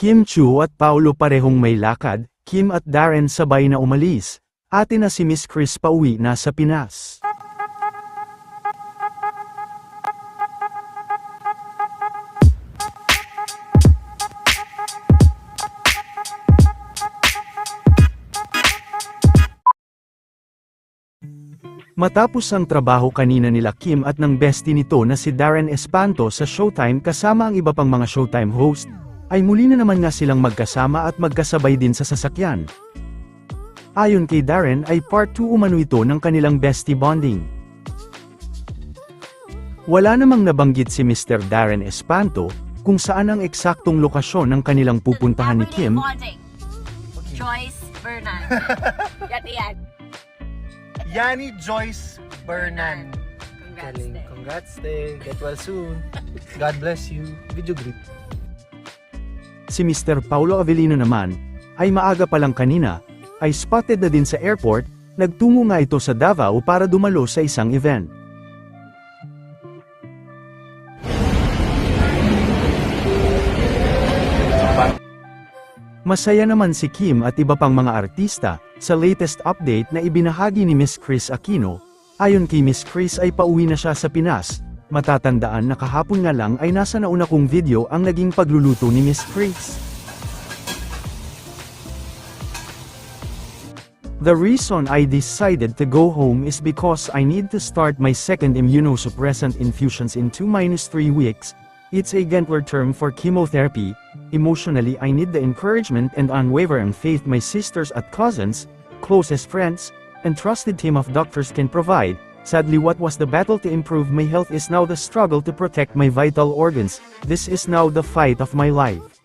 Kim Chu at Paulo parehong may lakad, Kim at Darren sabay na umalis. Ate na si Miss Chris pauwi na sa Pinas. Matapos ang trabaho kanina nila Kim at ng bestie nito na si Darren Espanto sa Showtime kasama ang iba pang mga Showtime host, ay muli na naman nga silang magkasama at magkasabay din sa sasakyan. Ayon kay Darren ay part 2 umano ito ng kanilang bestie bonding. Wala namang nabanggit si Mr. Darren Espanto kung saan ang eksaktong lokasyon ng kanilang pupuntahan ni Kim. Joyce Bernan. yan, yan. Yani Joyce Bernan. Congrats Galing. din. Congrats, te. Get well soon. God bless you. Video grip. Si Mr. Paulo Avellino naman, ay maaga pa lang kanina, ay spotted na din sa airport, nagtungo nga ito sa Davao para dumalo sa isang event. Masaya naman si Kim at iba pang mga artista, sa latest update na ibinahagi ni Miss Chris Aquino, ayon kay Miss Chris ay pauwi na siya sa Pinas, matatandaan na kahapon nga lang ay nasa nauna kong video ang naging pagluluto ni Miss Chris. The reason I decided to go home is because I need to start my second immunosuppressant infusions in 2-3 weeks. It's a gentler term for chemotherapy. Emotionally I need the encouragement and unwavering faith my sisters at cousins, closest friends, and trusted team of doctors can provide. Sadly what was the battle to improve my health is now the struggle to protect my vital organs. This is now the fight of my life.